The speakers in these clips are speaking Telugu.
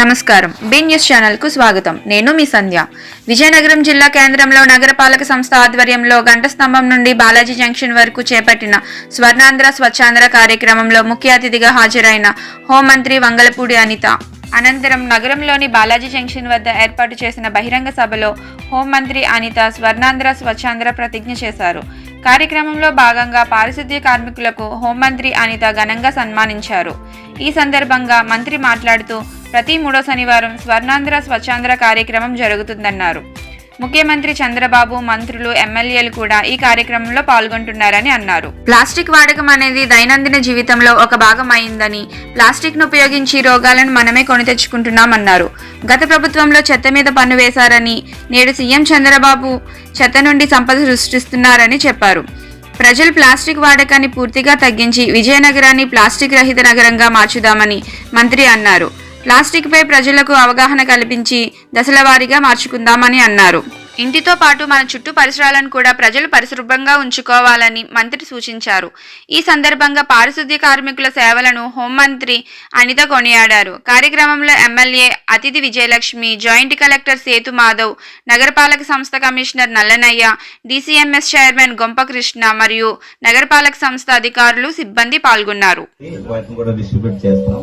నమస్కారం. బి న్యూస్ ఛానల్కు స్వాగతం. నేను మీ సంధ్య. విజయనగరం జిల్లా కేంద్రంలో నగరపాలక సంస్థ ఆధ్వర్యంలో గంట స్తంభం నుండి బాలాజీ జంక్షన్ వరకు చేపట్టిన స్వర్ణాంధ్ర స్వచ్ఛాంధ్ర కార్యక్రమంలో ముఖ్య అతిథిగా హాజరైన హోంమంత్రి వంగలపూడి అనిత. అనంతరం నగరంలోని బాలాజీ జంక్షన్ వద్ద ఏర్పాటు చేసిన బహిరంగ సభలో హోంమంత్రి అనిత స్వర్ణాంధ్ర స్వచ్ఛాంధ్ర ప్రతిజ్ఞ చేశారు. కార్యక్రమంలో భాగంగా పారిశుద్ధ్య కార్మికులకు హోంమంత్రి అనిత ఘనంగా సన్మానించారు. ఈ సందర్భంగా మంత్రి మాట్లాడుతూ ప్రతి మూడో శనివారం స్వర్ణాంధ్ర స్వచ్ఛాంధ్ర కార్యక్రమం జరుగుతుందన్నారు. ముఖ్యమంత్రి చంద్రబాబు మంత్రులు ఎమ్మెల్యేలు కూడా ఈ కార్యక్రమంలో పాల్గొంటున్నారని అన్నారు. ప్లాస్టిక్ వాడకం అనేది దైనందిన జీవితంలో ఒక భాగం అయిందని ప్లాస్టిక్ను ఉపయోగించి రోగాలను మనమే కొని తెచ్చుకుంటున్నామన్నారు. గత ప్రభుత్వంలో చెత్త మీద పన్ను వేశారని నేడు సీఎం చంద్రబాబు చెత్త నుండి సంపద సృష్టిస్తున్నారని చెప్పారు. ప్రజలు ప్లాస్టిక్ వాడకాన్ని పూర్తిగా తగ్గించి విజయనగరాన్ని ప్లాస్టిక్ రహిత నగరంగా మార్చుదామని మంత్రి అన్నారు. ప్లాస్టిక్పై ప్రజలకు అవగాహన కల్పించి దశలవారీగా మార్చుకుందామని అన్నారు. ఇంటితో పాటు మన చుట్టూ పరిసరాలను కూడా ప్రజలు పరిశుభ్రంగా ఉంచుకోవాలని మంత్రి సూచించారు. ఈ సందర్భంగా పారిశుద్ధ్య కార్మికుల సేవలను హోంమంత్రి అనిత కొనియాడారు. కార్యక్రమంలో ఎమ్మెల్యే అతిథి విజయలక్ష్మి జాయింట్ కలెక్టర్ సేతు మాధవ్ నగరపాలక సంస్థ commissioner Nallanayya DCMS chairman Gompakrishna మరియు నగరపాలక సంస్థ అధికారులు సిబ్బంది పాల్గొన్నారు వాటిని కూడా డిస్ట్రిబ్యూట్ చేస్తాం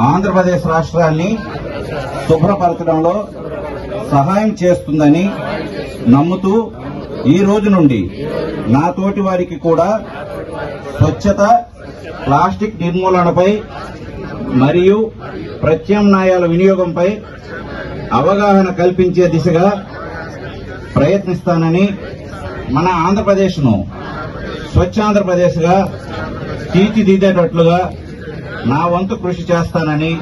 ఆంధ్రప్రదేశ్ రాష్ట్రాన్ని శుభ్రపరచడంలో సహాయం చేస్తుందని నమ్ముతూ ఈ రోజు నుండి నా తోటి వారికి కూడా స్వచ్ఛత ప్లాస్టిక్ నిర్మూలనపై మరియు ప్రత్యామ్నాయాల వినియోగంపై అవగాహన కల్పించే దిశగా ప్రయత్నిస్తానని మన ఆంధ్రప్రదేశ్ను స్వచ్ఛాంధ్రప్రదేశ్గా తీర్చిదిద్దేటట్లుగా నా వంతు కృషి చేస్తానని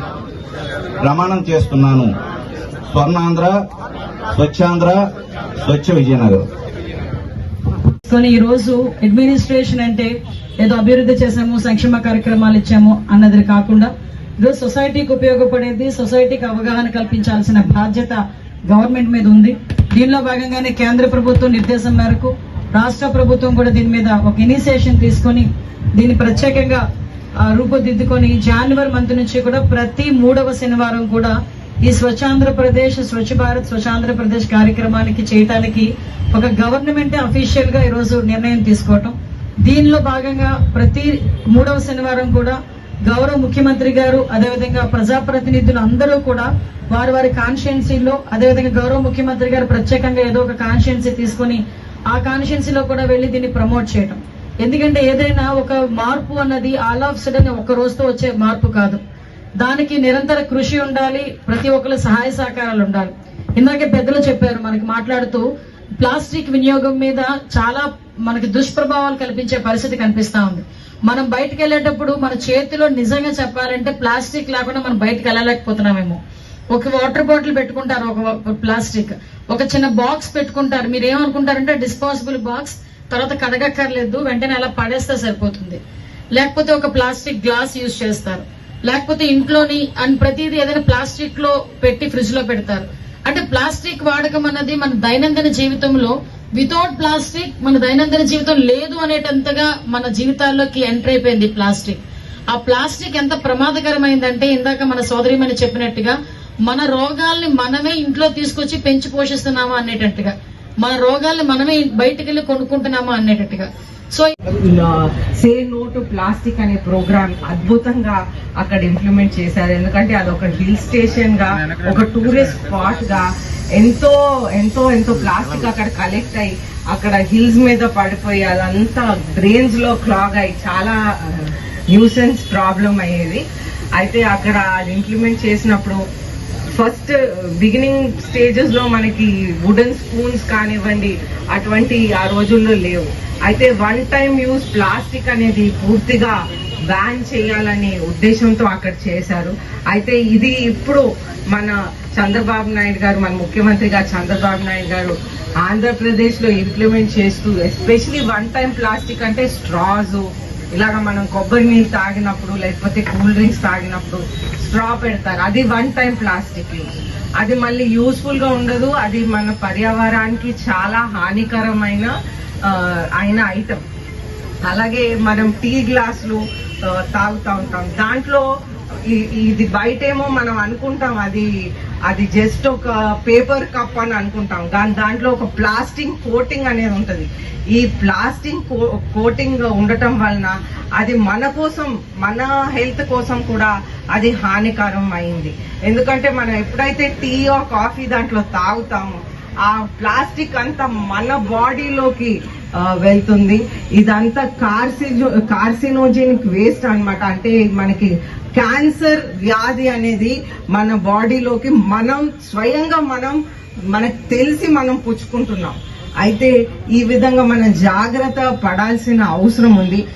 ప్రమాణం చేస్తున్నాను. స్వర్ణాంధ్ర స్వచ్ఛాంధ్ర స్వచ్ఛ విజయనగరం. కానీ ఈ రోజు అడ్మినిస్ట్రేషన్ అంటే ఏదో అభివృద్ధి చేసాము సంక్షేమ కార్యక్రమాలు ఇచ్చాము అన్నది కాకుండా ఈరోజు సొసైటీకి ఉపయోగపడేది సొసైటీకి అవగాహన కల్పించాల్సిన బాధ్యత గవర్నమెంట్ మీద ఉంది. దీనిలో భాగంగానే కేంద్ర ప్రభుత్వం నిర్దేశం మేరకు రాష్ట్ర ప్రభుత్వం కూడా దీని మీద ఒక ఇనిషియేషన్ తీసుకొని దీన్ని ప్రత్యేకంగా రూపుదిద్దుకొని జనవరి మంత్ నుంచి కూడా ప్రతి మూడవ శనివారం కూడా ఈ స్వచ్ఛాంధ్రప్రదేశ్ స్వచ్ఛ భారత్ స్వచ్ఛాంధ్రప్రదేశ్ కార్యక్రమానికి చేయటానికి ఒక గవర్నమెంట్ అఫీషియల్గా ఈరోజు నిర్ణయం తీసుకోవటం. దీనిలో భాగంగా ప్రతి మూడవ శనివారం కూడా గౌరవ ముఖ్యమంత్రి గారు అదేవిధంగా ప్రజాప్రతినిధులు అందరూ కూడా వారి వారి కాన్స్టిట్యున్సీలో అదేవిధంగా గౌరవ ముఖ్యమంత్రి గారు ప్రత్యేకంగా ఏదో ఒక కాన్స్టిట్యున్సీ తీసుకొని ఆ కాన్స్టిట్యున్సీలో కూడా వెళ్ళి దీన్ని ప్రమోట్ చేయటం. ఎందుకంటే ఏదైనా ఒక మార్పు అన్నది ఆల్ ఆఫ్ సడన్ ఒక రోజుతో వచ్చే మార్పు కాదు. దానికి నిరంతర కృషి ఉండాలి ప్రతి ఒక్కరి సహాయ సహకారాలు ఉండాలి. ఇందాకే పెద్దలు చెప్పారు మనకి మాట్లాడుతూ ప్లాస్టిక్ వినియోగం మీద చాలా మనకి దుష్ప్రభావాలు కల్పించే పరిస్థితి కనిపిస్తా ఉంది. మనం బయటకు వెళ్ళేటప్పుడు మన చేతిలో నిజంగా చెప్పాలంటే ప్లాస్టిక్ లేకుండా మనం బయటకు వెళ్ళలేకపోతున్నామేమో. ఒక వాటర్ బాటిల్ పెట్టుకుంటారు ఒక ప్లాస్టిక్. ఒక చిన్న బాక్స్ పెట్టుకుంటారు. మీరు ఏమనుకుంటారంటే డిస్పాసిబుల్ బాక్స్ తర్వాత కడగక్కర్లేదు వెంటనే అలా పడేస్తే సరిపోతుంది. లేకపోతే ఒక ప్లాస్టిక్ గ్లాస్ యూజ్ చేస్తారు. లేకపోతే ఇంట్లోని అండ్ ప్రతిదీ ఏదైనా ప్లాస్టిక్లో పెట్టి ఫ్రిడ్జ్లో పెడతారు. అంటే ప్లాస్టిక్ వాడకం అన్నది మన దైనందిన జీవితంలో వితౌట్ ప్లాస్టిక్ మన దైనందిన జీవితం లేదు అనేటంతగా మన జీవితాల్లోకి ఎంటర్ అయిపోయింది ప్లాస్టిక్. ఆ ప్లాస్టిక్ ఎంత ప్రమాదకరమైందంటే ఇందాక మన సోదరిమని చెప్పినట్టుగా మన రోగాల్ని మనమే ఇంట్లో తీసుకొచ్చి పెంచి పోషిస్తున్నామా అనేటట్టుగా. మన రోగాల్ని మనమే బయటకు వెళ్ళి కొనుక్కుంటున్నామా అనేటట్టుగా so say no to plastic అనే ప్రోగ్రామ్ అద్భుతంగా అక్కడ ఇంప్లిమెంట్ చేశారు. ఎందుకంటే అది ఒక హిల్ స్టేషన్గా ఒక టూరిస్ట్ స్పాట్గా ఎంతో ఎంతో ఎంతో ప్లాస్టిక్ అక్కడ కలెక్ట్ అయ్యి అక్కడ హిల్స్ మీద పడిపోయి అదంతా డ్రైన్స్లో క్లాగ్ అయ్యి చాలా న్యూసెన్స్ ప్రాబ్లం అయ్యేది. అయితే అక్కడ అది ఇంప్లిమెంట్ చేసినప్పుడు ఫస్ట్ uh, బిగినింగ్ స్టేజెస్లో మనకి వుడెన్ స్పూన్స్ కానివ్వండి అటువంటి ఆ రోజుల్లో లేవు. అయితే వన్ టైం యూజ్ ప్లాస్టిక్ అనేది పూర్తిగా బ్యాన్ చేయాలనే ఉద్దేశంతో అక్కడ చేశారు. అయితే ఇది ఇప్పుడు మన చంద్రబాబు నాయుడు గారు మన ముఖ్యమంత్రిగా చంద్రబాబు నాయుడు గారు ఆంధ్రప్రదేశ్లో ఇంప్లిమెంట్ చేస్తూ ఎస్పెషలీ వన్ టైం ప్లాస్టిక్ అంటే స్ట్రాస్ ఇలాగ మనం కొబ్బరి నీళ్ళు తాగినప్పుడు లేకపోతే కూల్ డ్రింక్స్ తాగినప్పుడు స్ట్రా పెడతారు. అది వన్ టైం ప్లాస్టిక్. యూజ్ అది మళ్ళీ యూస్ఫుల్గా ఉండదు. అది మన పర్యావరణానికి చాలా హానికరమైన అయిన ఐటమ్ అలాగే మనం టీ గ్లాసులు తాగుతూ ఉంటాం. దాంట్లో ఇది బయటేమో మనం అనుకుంటాం అది అది జస్ట్ ఒక పేపర్ కప్ అని అనుకుంటాం. కానీ దాంట్లో ఒక ప్లాస్టింగ్ కోటింగ్ అనేది ఉంటుంది. ఈ ప్లాస్టింగ్ కోటింగ్ ఉండటం వలన అది మన కోసం మన హెల్త్ కోసం కూడా అది హానికరం అయింది. ఎందుకంటే మనం ఎప్పుడైతే టీ ఆ కాఫీ దాంట్లో తాగుతామో ఆ ప్లాస్టిక్ అంతా మన బాడీలోకి వెళ్తుంది. ఇదంతా కార్సిజో కార్సినోజెనిక్ వేస్ట్ అన్నమాట. అంటే మనకి క్యాన్సర్ వ్యాధి అనేది మన బాడీలోకి మనం స్వయంగా మనం మనకు తెలిసి మనం పుచ్చుకుంటున్నాం. అయితే ఈ విధంగా మనం జాగ్రత్త పడాల్సిన అవసరం ఉంది.